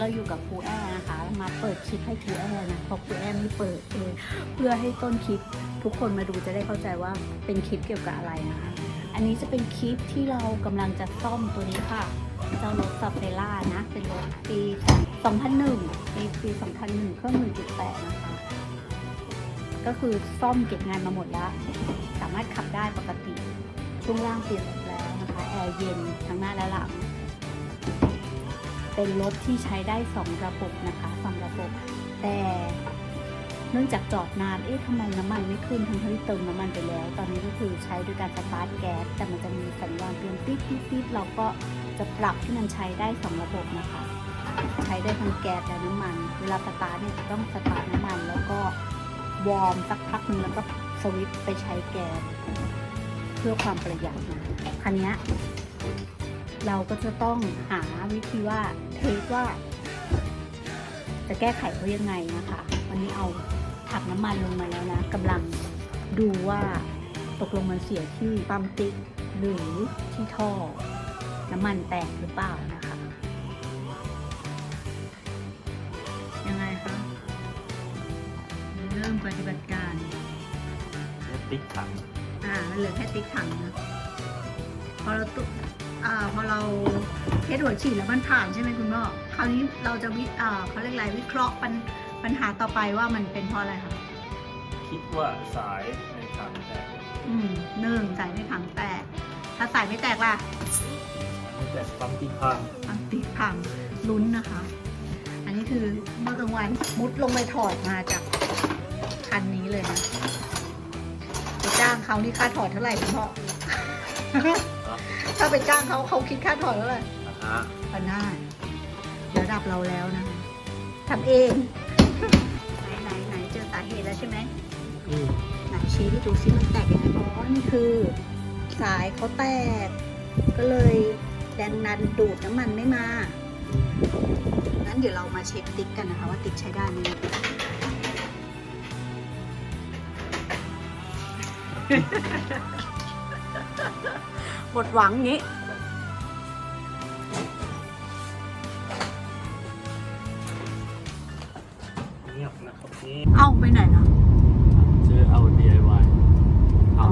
เราอยู่กับครูแอร์นะคะ มาเปิดคลิปให้ครูแอร์นะเพราะครูแอร์ไม่เปิดเองเพื่อให้ต้นคลิปทุกคนมาดูจะได้เข้าใจว่าเป็นคลิปเกี่ยวกับอะไรนะคะ อันนี้จะเป็นคลิปที่เรากำลังจะซ่อมตัวนี้ค่ะ เจ้ารถซาเฟล่านะ เป็นรถปี 2001 ปีปี 2001 เครื่อง 1.8 นะคะ ก็คือซ่อมเก็บงานมาหมดแล้ว สามารถขับได้ปกติ ช่วงล่างเปลี่ยนหมดแล้วนะคะ แอร์เย็นทั้งหน้าและหลัง เป็นรถที่ใช้ได้ 2 ระบบนะคะ2ระบบ แต่เนื่องจากจอดนาน เอ๊ะทำไมน้ำมันไม่ขึ้นทั้งที่เติมน้ำมันไปแล้ว ตอนนี้ก็คือใช้โดยการสตาร์ทแก๊ส แต่มันจะมีสัญญาณเตือนปิ๊บปิ๊บปิ๊บเราก็จะปรับที่มันใช้ได้ 2 ระบบนะคะ ใช้ได้ทั้งแก๊สและน้ำมัน เวลาสตาร์ทเนี่ยจะต้องสตาร์ทน้ำมัน แล้วก็วอร์มสักพักหนึ่งแล้วก็สวิตไปใช้แก๊สเพื่อความประหยัดนะคันนี้ เราก็จะต้องหาวิธีว่าเทสว่า จะแก้ไขเขายังไงนะคะ วันนี้เอาถังน้ำมันลงมาแล้วนะกำลังดูว่าตกลงมันเสียที่ปั๊มติ๊กหรือที่ท่อ น้ำมันแตกหรือเปล่านะคะ ยังไงคะ เริ่มปฏิบัติการติ๊กถัง อ่า มันเหลือแค่ติ๊กถังนะ พอเราตุ อ่าพอเราเทสหัวฉีดแล้วมันผ่านใช่ไหมคุณพ่อคราวนี้เราจะวิอ่าเขาเรียกอะไรวิเคราะห์ปัญปัญหาต่อไปว่ามันเป็นเพราะอะไรคะคิดว่าสายในถังแตกอืมหนึ่งสายในถังแตก ถ้าสายไม่แตกล่ะไม่แตกปั๊มที่พังอังติดพังลุ้นนะคะ อันนี้คือเมื่อกลางวันมุดลงไปถอดมาจากคันนี้เลยนะไปจ้างเขานี่ค่าถอดเท่าไหร่คุณพ่อ ถ้าไปจ้างเขาเขาคิดค่าถอดเท่าไหร่นะฮะพันห้าระดับเราแล้วนะคะทำเอง ไหนไหนไหนเจอสาเหตุแล้วใช่ไหมอืมไหนชี้ให้ดูซิมันแตกยังไงอ๋อนี่คือ สายเขาแตก ก็เลยแรงดันดูดน้ำมันไม่มา งั้นเดี๋ยวเรามาเช็คติ๊กกันนะคะว่าติ๊กใช้ได้ไหม หมดหวังงี้ เงียบนะครับนี่ เอ้าไปไหนนะ ซื้อเอา DIY เอา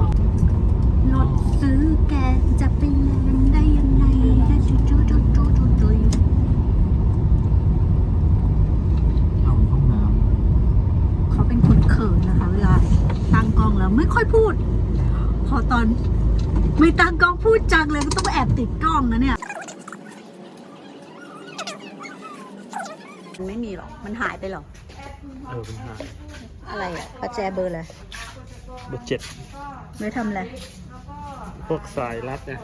รถซื้อแกจะไปเล่นได้ยังไงจะจุจุจุจุจุจุย เอาห้องน้ เขาเป็นคนเขินนะคะ เวลาตั้งกล้องแล้วไม่ค่อยพูด พอตอนไม่ตั้งกล้องพูดจังเลยก็ ต้องแอบติดกล้องนะเนี่ย มันไม่มีหรอก มันหายไปหรอำเออเป็นหาอะไรอะประแจเบอร์อะไรเบอร์เจ็ดไม่ทำอะไร พวกสายรัดเนี่ย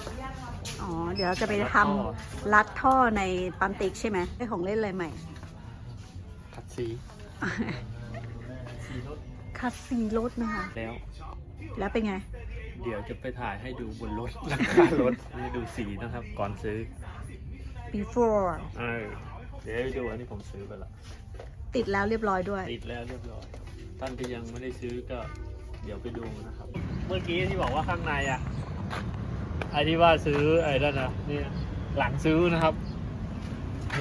อ๋อ เดี๋ยวเราจะไปรัดทท่อำรัดท่อในปั๊มติ๊กใช่ไหมได้ของเล่นอะไรใหม่ ขัดสีสีรถคัสซีรถนะคะ แล้ว แล้วเป็นไง เดี๋ยวจะไปถ่ายให้ดูบนรถราคารถนี่ดูสีนะครับ ก่อนซื้อ before เออเดี๋ยวให้ดูอันนี้ผมซื้อไปละติดแล้วเรียบร้อยด้วย ติดแล้วเรียบร้อย ท่านที่ยังไม่ได้ซื้อก็เดี๋ยวไปดูนะครับ เมื่อกี้ที่บอกว่าข้างในอะไอ้ที่ว่าซื้อไอ้นั่นนะนี่หลังซื้อนะครับ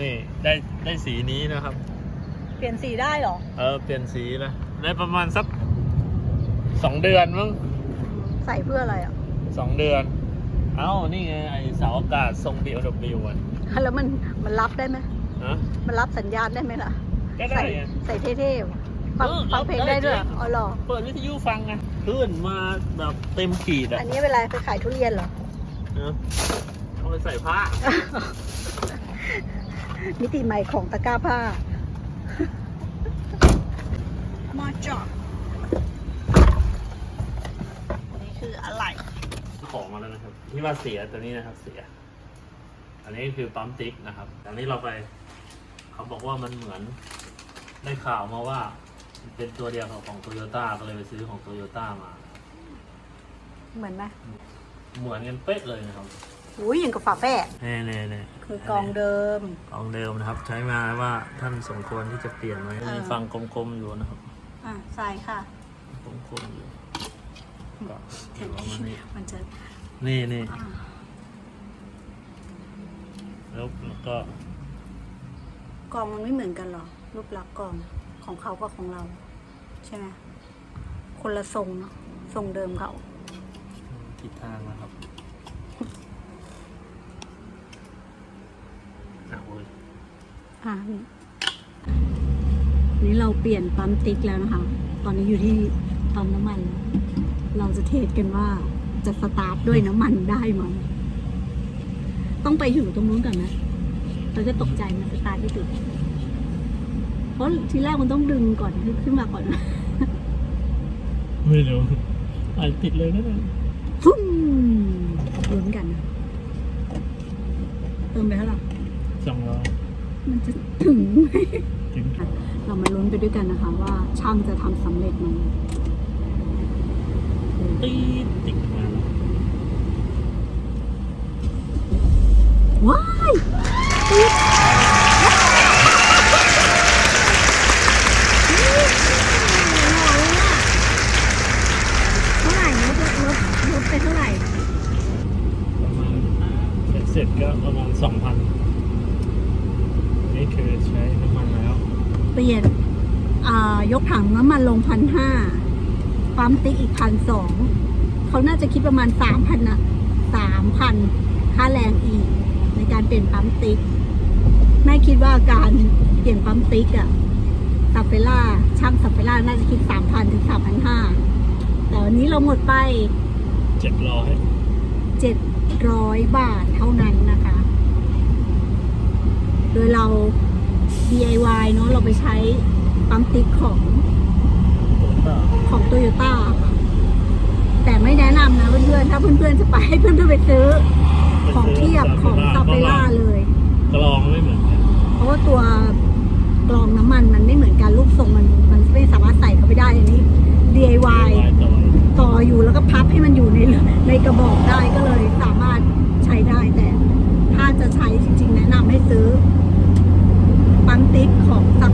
นี่ได้ได้สีนี้นะครับ เปลี่ยนสีได้เหรอ เออเปลี่ยนสีนะได้ประมาณสักสองเดือนมั้ง ใส่เพื่ออะไรอะสองเดือน เอ้า นี่ไงไอเสาอากาศทรง BLW อะแล้วมันมันรับได้ไหมฮะ มันรับสัญญาณได้ไหมล่ะ ก็ได้ใส่ไงใส่เท่ๆฟังเออฟังเพลงได้ได้ด้วยจริงอ๋อเหรอเปิดวิทยุฟังไงคลื่นมาแบบเต็มขีดอะอันนี้เวลาไปขายทุเรียนเหรอเนอะเอาไปใส่ผ้า มิติใหม่ของตะกร้าผ้า มาจอดนี่ คืออะไรของมาแล้วนะครับที่ว่าเสียตัวนี้นะครับเสีย อันนี้คือปั๊มติ๊กนะครับอันนี้เราไปเขาบอกว่ามันเหมือนได้ข่าวมาว่า เป็นตัวเดียวกับของโตโยต้าก็เลยไปซื้อของโตโยต้ามา เหมือนไหมเหมือนกันเป๊ะเลยนะครับอุ้ยอย่างกับฝาแฝดแน่แน่แน่คือกองเดิมกองเดิมนะครับ ใช้มาว่าท่านสมควรที่จะเปลี่ยนไหมเออมีฟังกลมๆอยู่นะครับ อะใส่ค่ะกลมๆอยู่ ก็เดี๋ยวเอามานี่มันจะนี่นี่อ่าแล้วแล้วก็กล่องมันไม่เหมือนกันหรอรูปลักษณ์กล่องของเขากับของเรา ใช่ไหมคนละทรงเนาะทรงเดิมเขาทิศทางนะครับอะโอ้ยอ่านี่นี่เราเปลี่ยนปั๊มติ๊กแล้วนะคะ ตอนนี้อยู่ที่ปั๊มน้ำมันแล้ว เราจะเทสกันว่าจะสตาร์ทด้วยน้ำมันได้ไหมต้องไปอยู่ตรงนู้นก่อนนะเราจะตกใจมันสตาร์ทไม่ติดเพราะทีแรกมันต้องดึงก่อนขึ้นมาก่อนนะไม่รู้อาจจะติดเลยก็ได้ฟุ่มลุ้นกันนะเติมไปเท่าไหร่สองร้อยมันจะถึงไหมถึงเรามาลุ้นไปด้วยกันนะคะ ว่าช่างจะทำสำเร็จไหม ตีดติดมาแล้วว้ายติดเท่าไหร่ลดลดลดไปเท่าไหร่ประมาณเสร็จก็ประมาณสองพันนี่คือใช้น้ำมันแล้ว เปลี่ยนอ่ายกถังน้ำมันลงพันห้า ปั๊มติ๊กอีกพันสองเขาน่าจะคิดประมาณสามพันนะสามพันค่าแรงอีก ในการเปลี่ยนปั๊มติ๊กแม่คิดว่าการเปลี่ยนปั๊มติ๊กอะซับเฟล่าช่างซับเฟล่าน่าจะคิดสามพันถึงสามพันห้าแต่วันนี้เราหมดไปเจ็ดร้อยเจ็ดร้อยบาทเท่านั้นนะคะ โดยเรา DIY เนาะเราไปใช้ปั๊มติ๊กของ ของโตโยต้าแต่ไม่แนะนำนะเพื่อนๆ ถ้าเพื่อนๆจะไปให้เพื่อนๆไปซื้อ ของเทียบของซาเปล่าเลย กลองไม่เหมือนเพราะว่าตัวกรองน้ำมันมันไม่เหมือนกันรูปทรงมันมันไม่สามารถใส่เข้าไปได้อันนี้ DIY ต่ออยู่แล้วก็พับให้มันอยู่ในในกระบอกได้ก็เลยสามารถใช้ได้แต่ ถ้าจะใช้จริง ๆ แนะนำให้ซื้อปั๊มติ๊กของซา